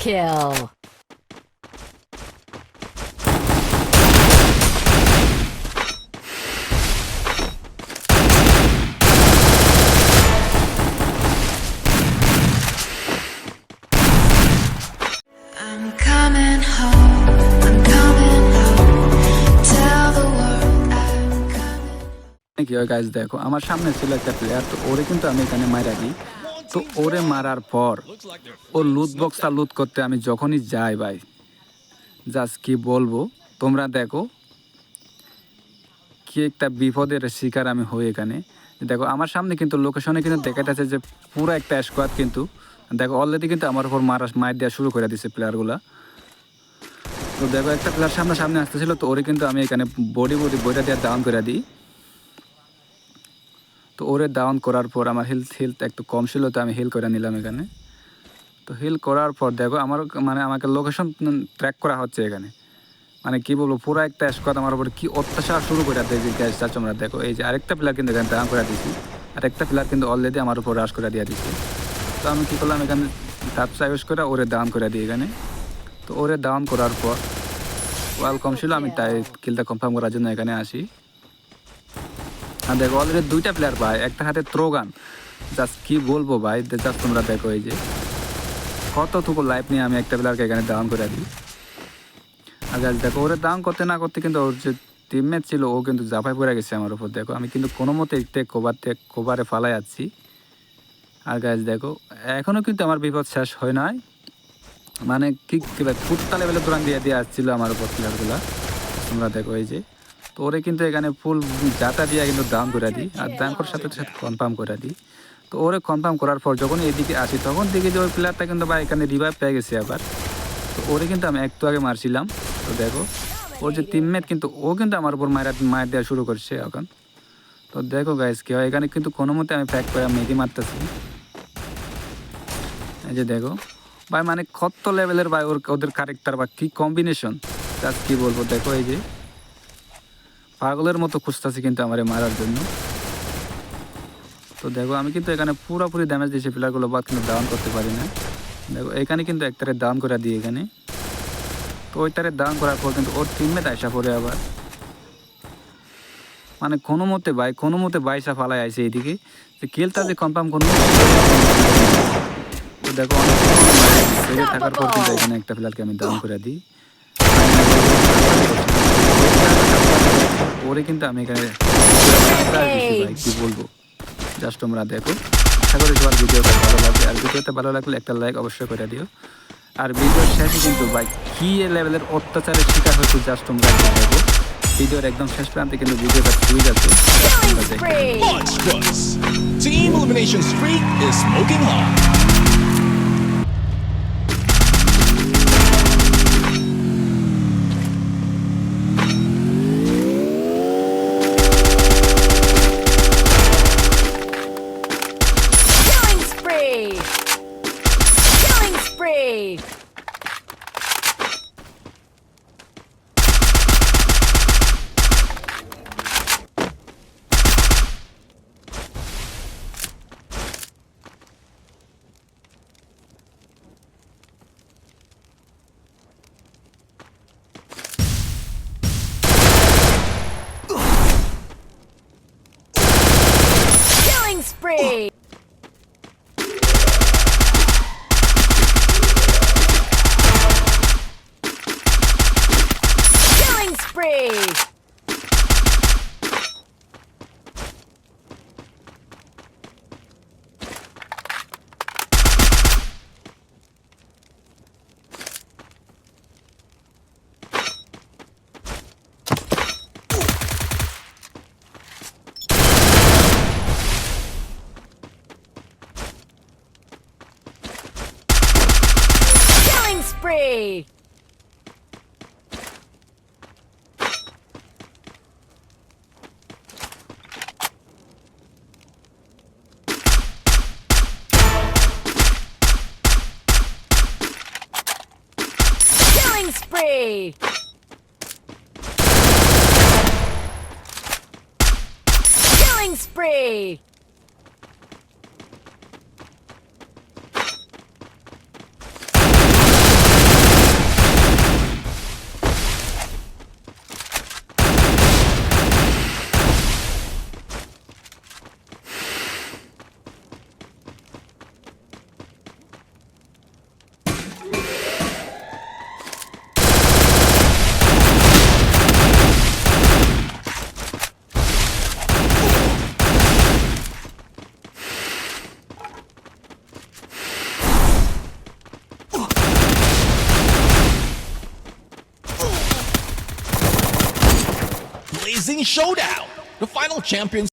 kill. I'm coming home. I'm coming home. Tell the world I'm coming. কি হয় guys দেখো আমার সামনে ছিল একটা প্লেয়ার তো ওরে কিন্তু আমি এখানে মারা দিই তো ওরে মারার পর ও লুট বক্সটা লুট করতে আমি যখনই যাই ভাই, জাস্ট কি বলব, তোমরা দেখো কি একটা বিপদের শিকার আমি হই এখানে। দেখো, আমার সামনে কিন্তু লোকেশনে কিন্তু দেখাতেছে যে পুরো একটা স্কোয়াড কিন্তু, দেখো অলরেডি কিন্তু আমার উপর মারা মার দেওয়া শুরু করে দিছে প্লেয়ারগুলা তো দেখো, একটা প্লেয়ার সামনে সামনে আসতেছিল, তো ওরে কিন্তু আমি এখানে বডি বডি বইটা দিয়ে ডাউন করে দিই। তো ওরে ডাউন করার পর আমার হেলথ হেলথ একটু কম ছিল তো আমি হিল করে নিলাম এখানে। তো হিল করার পর দেখো আমার মানে আমাকে লোকেশন ট্র্যাক করা হচ্ছে এখানে। মানে কি বলব পুরো একটা স্কোয়াড আমার উপর কি অত্যাচার শুরু করে দেয় যে গ্যাসটা তোমরা দেখো। এই যে আরেকটা প্লেয়ার কিন্তু এখানে ডাউন করে দিয়েছি। আরেকটা প্লেয়ার কিন্তু অলরেডি আমার উপর রাশ করে দিয়ে দিচ্ছে তো আমি কী করলাম এখানে টাপসা ইউজ করে ওরে ডাউন করে দিই এখানে। তো ওরে ডাউন করার পর ওয়াল কম ছিল আমি তাই কিলটা কনফার্ম করার জন্য এখানে আসি। আর দেখো অলরেডি দুইটা প্লেয়ার ভাই, একটা হাতে থ্রো গান জাস্ট কি বলব ভাই জাস্ট তোমরা দেখো এই যে। কত কতটুকু লাইফ নিয়ে আমি একটা প্লেয়ারকে এখানে ডাউন করে দিই। আর guys, দেখো, ওরে ডাউন করতে না করতে কিন্তু ওর যে টিমমেট ছিল, ও কিন্তু জাফাই পড়ে গেছে আমার উপর। দেখো, আমি কিন্তু কোনো মতে একটু কোভারতে কোভারে ফালাই যাচ্ছি আর গাছ দেখো এখনও কিন্তু আমার বিপদ শেষ হয় নাই। মানে কি ফুটতা লেভেলে দৌড়ান দিয়ে দিয়ে আসছিল আমার উপর প্লেয়ারগুলা তোমরা দেখো এই যে। তো ওরে কিন্তু এখানে ফুল জাতা দিয়ে কিন্তু দাম করে দিই আর দাম করার সাথে সাথে কনফার্ম করে দিই। তো ওরে কনফার্ম করার পর যখন এদিকে আসি তখন দেখি যে ওই প্লেয়ারটা কিন্তু বা এখানে রিভাইভ পেয়ে গেছে আবার। তো ওরে কিন্তু আমি একটু আগে মারছিলাম তো দেখো ওর যে টিমমেট কিন্তু ও কিন্তু আমার উপর মায়ের মায়ের দেওয়া শুরু করছে এখন। তো দেখো গাইস কি হয় এখানে কিন্তু কোনো মতে আমি প্যাক করে মেগি মারতেছি। এই যে দেখো ভাই মানে কত লেভেলের ভাই ওর ওদের ক্যারেক্টার বা কী কম্বিনেশন তার কী বলব দেখো এই যে। পাগলের মতো খুঁজতেছি কিন্তু আমারে মারার জন্য। তো দেখো আমি কিন্তু এখানে পুরোপুরি ড্যামেজ দিয়েছি প্লেয়ারগুলো বাদ কিন্তু ডাউন করতে পারি না। দেখো এখানে কিন্তু একটারে ডাউন করে দিই এখানে। তো ওইটারে ডাউন করার পর কিন্তু ওর টিমমেট আইসা পড়ে আবার। মানে কোনো মতে ভাই কোনো মতে বাইসা ফালাই আইছে এইদিকে। যে কেলটা যে কনফার্ম কোনো তো দেখো অনেক থাকার পর কিন্তু এখানে একটা প্লেয়ারকে আমি ডাউন করে দিই। ওরে কিন্তু আমি এখানে কি বলব? জাস্ট তোমরা দেখো। আশা করি সবার ভিডিওটা ভালো লাগবে। আর ভিডিওটা ভালো লাগলে একটা লাইক অবশ্যই করে দিও। আর ভিডিওর শেষে কিন্তু ভাই কি লেভেলের অত্যাচারের শিকার হয়েছে জাস্ট তোমরা দেখো। ভিডিওর একদম শেষ প্রান্তে কিন্তু ভিডিওটা ছুঁয়ে যাচ্ছে। তোমরা! Team Elimination Streak is smoking hot. Spree. Killing spree. Killing spree. Killing spree. Killing spree. Killing spree. Showdown. The final champions